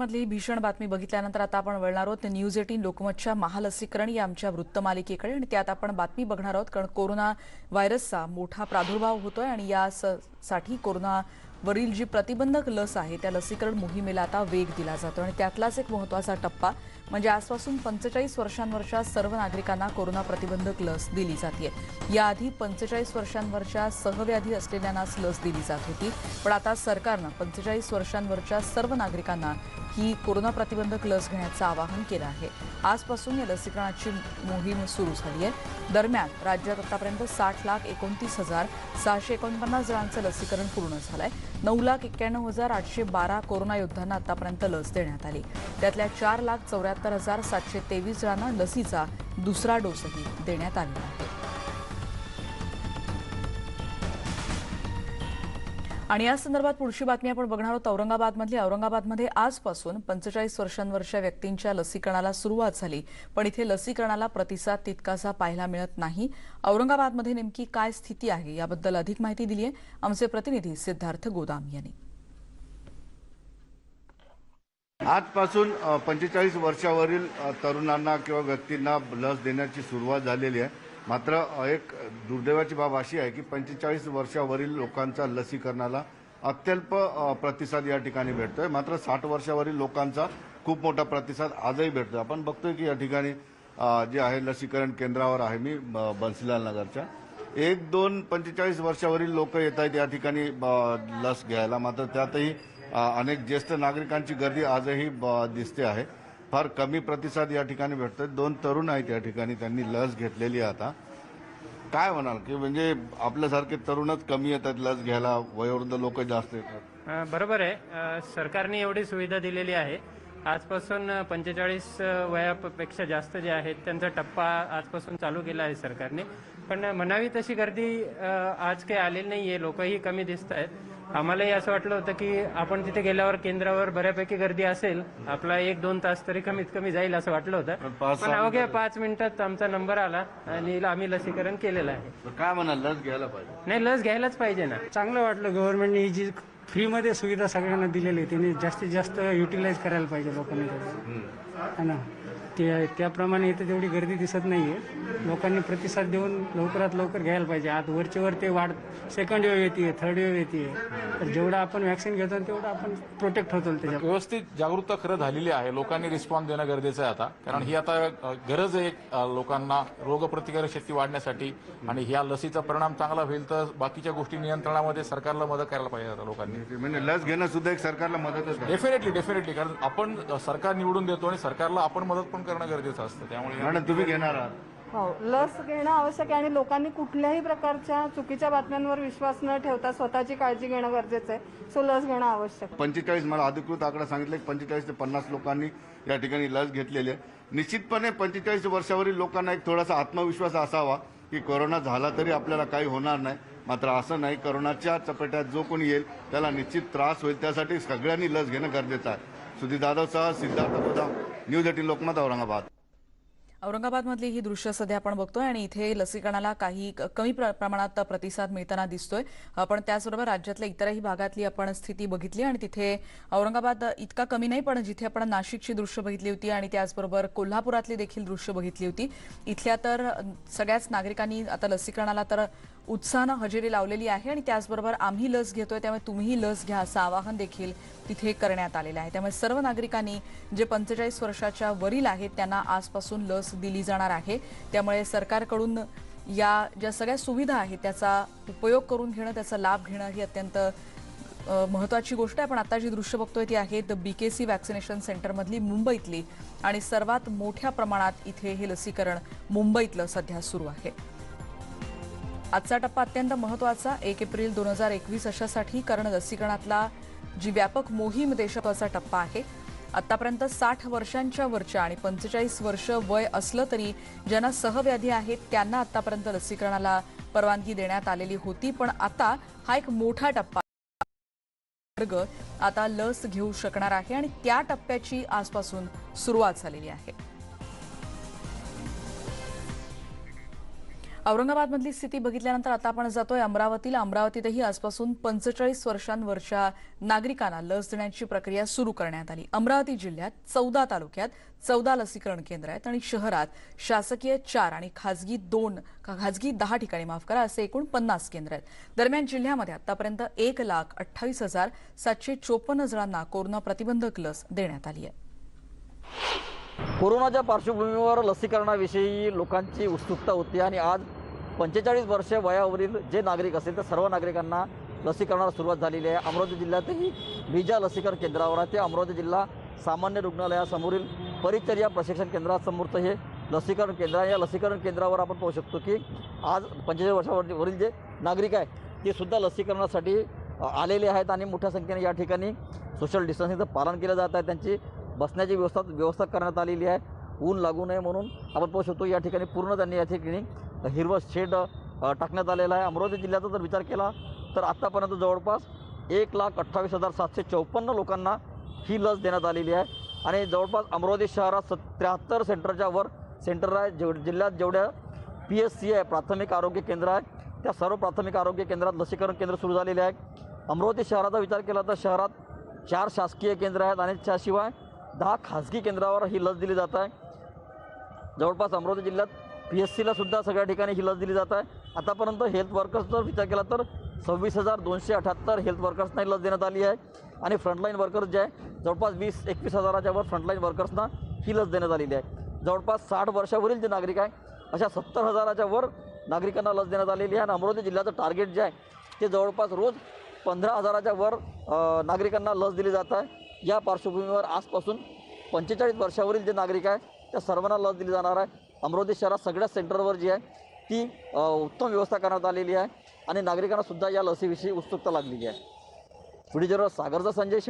मधली भीषण बातमी बघितल्यानंतर आता आपण वळणार आहोत. न्यूज एटीन लोकमतच्या महालसीकरण या आमच्या वृत्तमालिकेकडे आणि त्यात आपण बातमी बघणार आहोत. कारण कोरोना व्हायरसचा मोठा प्रादुर्भाव होतोय आणि या स- वरील जी प्रतिबंधक लस आहे त्या लसीकरण मोहिमेला आता वेग दिला जातो आणि त्यातलाच एक महत्त्वाचा टप्पा म्हणजे आजपासून पंचेचाळीस वर्षांवरच्या सर्व नागरिकांना कोरोना प्रतिबंधक लस दिली जाते याआधी पंचेचाळीस वर्षांवरच्या सहव्याधी असलेल्यांनाच लस दिली जात होती. पण आता सरकारनं पंचेचाळीस वर्षांवरच्या सर्व नागरिकांना ही कोरोना प्रतिबंधक लस घेण्याचं आवाहन केलं आहे. आजपासून या लसीकरणाची मोहीम सुरू झाली आहे. दरम्यान राज्यात आतापर्यंत साठ लाख एकोणतीस हजार सहाशे एकोणपन्नास जणांचं लसीकरण पूर्ण झालं आहे नऊ लाख एक्क्याण्णव हजार आठशे बारा कोरोना योद्ध्यांना आतापर्यंत लस देण्यात आली. त्यातल्या चार लाख चौऱ्याहत्तर हजार सातशे तेवीस जणांना लसीचा दुसरा डोसही देण्यात आलेला आहे. आणि या संदर्भात पुढची बातमी आपण बघणार आहोत. औरंगाबादमधली औरंगाबादमध्ये आजपासून पंचेचाळीस वर्षांवरच्या व्यक्तींच्या लसीकरणाला सुरुवात झाली. पण इथे लसीकरणाला प्रतिसाद तितकासा पाहायला मिळत नाही. औरंगाबादमध्ये नेमकी काय स्थिती आहे याबद्दल अधिक माहिती दिली आहे आमचे प्रतिनिधी सिद्धार्थ गोदाम यांनी. आजपासून पंचेचाळीस वर्षावरील तरुणांना किंवा व्यक्तींना लस देण्याची सुरुवात झालेली आहे. मात्र एक दुर्दैवाची बाब अशी आहे की पंचेचाळीस वर्षावरील लोकांचा लसीकरणाला अत्यल्प प्रतिसाद या ठिकाणी भेटतोय. मात्र साठ वर्षावरील लोकांचा खूप मोठा प्रतिसाद आजही भेटतोय. आपण बघतोय की या ठिकाणी जे आहे लसीकरण केंद्रावर आहे मी ब- बन्सीलाल नगरच्या. एक दोन पंचेचाळीस वर्षावरील लोक येत आहेत या ठिकाणी लस घ्यायला. मात्र त्यातही अनेक ज्येष्ठ नागरिकांची गर्दी आजही ब- दिसते आहे. फार कमी प्रतिसाद या ठिकाणी भेटतोय. दोन तरुण आहेत या ठिकाणी त्यांनी लस घेतलेली आहे आता. काय म्हणाल? की म्हणजे आपल्यासारखे तरुणच कमी येतात लस घ्यायला वयोवृद्ध लोक जास्त येतात. बरोबर आहे. सरकारने एवढी सुविधा दिलेली आहे. आजपासून पंचेचाळीस वयापेक्षा जास्त जे आहेत त्यांचा टप्पा आजपासून चालू केला आहे सरकारने. पण म्हणावी तशी गर्दी आज काही आलेली नाही आहे लोकही कमी दिसत आहेत आम्हालाही असं वाटलं होतं की आपण तिथे गेल्यावर केंद्रावर बऱ्यापैकी गर्दी असेल आपला एक दोन तास तरी कमीत कमी जाईल असं वाटलं होतं. पण अवघ्या पाच मिनिटात आमचा नंबर आला आणि आम्ही लसीकरण केलेलं आहे. तर काय म्हणाल लस घ्यायला पाहिजे. नाही लस घ्यायलाच पाहिजे ना. चांगलं वाटलं गव्हर्नमेंटने ही जी फ्रीमध्ये सुविधा सगळ्यांना दिलेली आहे त्यांनी जास्तीत जास्त युटिलाइज करायला पाहिजे लोकांनी. है ना? ते त्याप्रमाणे इथे तेवढी गर्दी दिसत नाहीये. लोकांनी प्रतिसाद देऊन लवकरात लवकर घ्यायला पाहिजे. आता वरचे वर ते वाढ सेकंड वेव येते थर्ड वेव येते तर जेवढं आपण वॅक्सिन घेतो तेवढं आपण प्रोटेक्ट होतो त्याच्या व्यवस्थित जागरूकता खरं झालेली आहे. लोकांनी रिस्पॉन्स देणं गरजेचं आहे आता. कारण ही आता गरज आहे लोकांना रोगप्रतिकारक शक्ती वाढण्यासाठी. आणि ह्या लसीचा परिणाम चांगला होईल तर बाकीच्या गोष्टी नियंत्रणामध्ये सरकारला मदत करायला पाहिजे आता लोकांनी. म्हणजे लस घेणं सुद्धा एक सरकारला मदतच आहे डेफिनेटली डेफिनेटली कारण आपण सरकार निवडून देतो आणि सरकारला आपण मदत पण करणं गरजेचं असतं. त्यामुळे मॅडम तुम्ही घेणार आहात. हो लस घेणं आवश्यक आहे आणि लोकांनी कुठल्याही प्रकारच्या चुकीच्या बातम्यांवर विश्वास न ठेवता स्वतःची काळजी घेणं गरजेचं आहे. सो लस घेणं आवश्यक. आहे. पंचेचाळीस मला अधिकृत आकडा सांगितलं की पंचेचाळीस ते पन्नास लोकांनी या ठिकाणी लस घेतलेली आहे. निश्चितपणे पंचेचाळीस वर्षावरील लोकांना एक थोडासा आत्मविश्वास असावा की कोरोना झाला तरी आपल्याला काही होणार नाही. मात्र असं नाही कोरोनाच्या चपेट्यात जो कोणी येईल त्याला निश्चित त्रास होईल. त्यासाठी सगळ्यांनी लस घेणं गरजेचं आहे. सुधीर जाधवसह सिद्धार्थ गोदाम न्यूज एटीन लोकमत औरंगाबाद. औरंगाबादमधली ही दृश्य सध्या आपण बघतोय आणि इथे लसीकरणाला काही कमी प्रमाणात प्रतिसाद मिळताना दिसतोय. पण त्याचबरोबर राज्यातल्या इतरही भागातली आपण स्थिती बघितली आणि तिथे औरंगाबाद इतका कमी नाही पण जिथे आपण नाशिकची दृश्य बघितली होती आणि त्याचबरोबर कोल्हापुरातली देखील दृश्य बघितली होती. इथल्या तर सगळ्याच नागरिकांनी आता लसीकरणाला तर उत्साहानं हजेरी लावलेली आहे आणि त्याचबरोबर आम्ही लस घेतोय त्यामुळे तुम्हीही लस घ्या असं आवाहन देखील तिथे करण्यात आलेलं आहे. त्यामुळे सर्व नागरिकांनी जे पंचेचाळीस वर्षाच्या वरील आहेत त्यांना आजपासून लस दिली जाणार आहे. त्यामुळे सरकारकडून या ज्या सगळ्या सुविधा आहेत त्याचा उपयोग करून घेणं त्याचा लाभ घेणं ही अत्यंत महत्त्वाची महत्वाची गोष्ट आहे. पण आता जी दृश्य बघतोय ती आहेत सी वॅक्सिनेशन सेंटरमधली मुंबईतली आणि सर्वात मोठ्या प्रमाणात इथे हे लसीकरण मुंबईतलं सध्या सुरू आहे. आजचा टप्पा अत्यंत महत्त्वाचा एक एप्रिल दोन हजार एकवीस अशासाठी कारण लसीकरणातला जी व्यापक मोहीम देशाचा टप्पा आहे. आतापर्यंत साठ वर्षांच्या वरच्या आणि पंचेचाळीस वर्ष वय असलं तरी ज्यांना सहव्याधी आहेत त्यांना आतापर्यंत लसीकरणाला परवानगी देण्यात आलेली होती. पण आता हा एक मोठा टप्पा वर्ग आता लस घेऊ शकणार आहे आणि त्या टप्प्याची आजपासून सुरुवात झालेली आहे. औरंगाबादमधली स्थिती बघितल्यानंतर आता आपण जातोय अमरावतीला. अमरावतीतही आजपासून पंचेचाळीस वर्षांवरच्या नागरिकांना लस देण्याची प्रक्रिया सुरू करण्यात आली. अमरावती जिल्ह्यात चौदा तालुक्यात चौदा लसीकरण केंद्र आहेत आणि शहरात शासकीय चार आणि खाजगी दोन खाजगी दहा ठिकाणी माफ करा असे एकूण पन्नास केंद्र आहेत. दरम्यान जिल्ह्यामध्ये आतापर्यंत एक लाख अठ्ठावीस हजार सातशे चोपन्न जणांना कोरोना प्रतिबंधक लस देण्यात आली आहे. कोरोनाच्या पार्श्वभूमीवर लसीकरणाविषयी लोकांची उत्सुकता होती आणि आज पंचेचाळीस वर्ष वयावरील जे नागरिक असेल त्या सर्व नागरिकांना लसीकरणाला सुरुवात झालेली आहे. अमरावती जिल्ह्यातही बीजा लसीकरण केंद्रावर आहे. ते अमरावती जिल्हा सामान्य रुग्णालयासमोरील परिचर्या प्रशिक्षण केंद्रासमोरचं हे लसीकरण केंद्र आहे. या लसीकरण केंद्रावर आपण पाहू शकतो की आज पंचेचाळीस वर्षावरील जे नागरिक आहे ते सुद्धा लसीकरणासाठी आलेले आहेत आणि मोठ्या संख्येने या ठिकाणी सोशल डिस्टन्सिंगचं पालन केलं जात आहे. त्यांची बसण्याची व्यवस्था व्यवस्था करण्यात आलेली आहे. ऊन लागू नये म्हणून आपण पाहू शकतो या ठिकाणी पूर्ण त्यांनी या ठिकाणी हिरवं शेड टाकण्यात आलेलं आहे. अमरावती जिल्ह्याचा जर विचार केला तर आत्तापर्यंत जवळपास एक लाख अठ्ठावीस हजार सातशे चौपन्न लोकांना ही लस देण्यात आलेली आहे. आणि जवळपास अमरावती शहरात स त्र्याहत्तर सेंटरच्या वर सेंटर आहे जेव जिल्ह्यात जेवढ्या पी एस सी आहे प्राथमिक आरोग्य केंद्र आहे त्या सर्व प्राथमिक आरोग्य केंद्रात लसीकरण केंद्र सुरू झालेले आहे अमरावती शहराचा विचार केला तर शहरात चार शासकीय केंद्र आहेत आणि त्याशिवाय दहा खाजगी केंद्रावर ही लस दिली जात आहे. जवळपास अमरावती जिल्ह्यात पी एस सीला सुद्धा सगळ्या ठिकाणी ही लस दिली जात आहे. आतापर्यंत हेल्थ वर्कर्स जर विचार केला तर सव्वीस हजार दोनशे अठ्याहत्तर हेल्थ वर्कर्सना ही लस देण्यात आली आहे. आणि फ्रंटलाईन वर्कर्स जे आहे जवळपास वीस एकवीस हजाराच्या वर फ्रंटलाईन वर्कर्सना ही लस देण्यात आलेली आहे. जवळपास साठ वर्षावरील जे नागरिक आहे अशा सत्तर हजाराच्या वर नागरिकांना लस देण्यात आलेली आहे. आणि अमरावती जिल्ह्याचं टार्गेट जे आहे ते जवळपास रोज पंधरा हजाराच्या वर नागरिकांना लस दिली जात आहे. या पार्श्वभूमीवर आजपासून पंचेचाळीस वर्षावरील जे नागरिक आहे त्या सर्वांना लस दिली जाणार आहे. अमरावती शहरात सगळ्या सेंटरवर जी आहे ती उत्तम व्यवस्था करण्यात आलेली आहे आणि नागरिकांना सुद्धा या लसीविषयी उत्सुकता लागलेली आहे. व्हिडिओ सागरचा संजय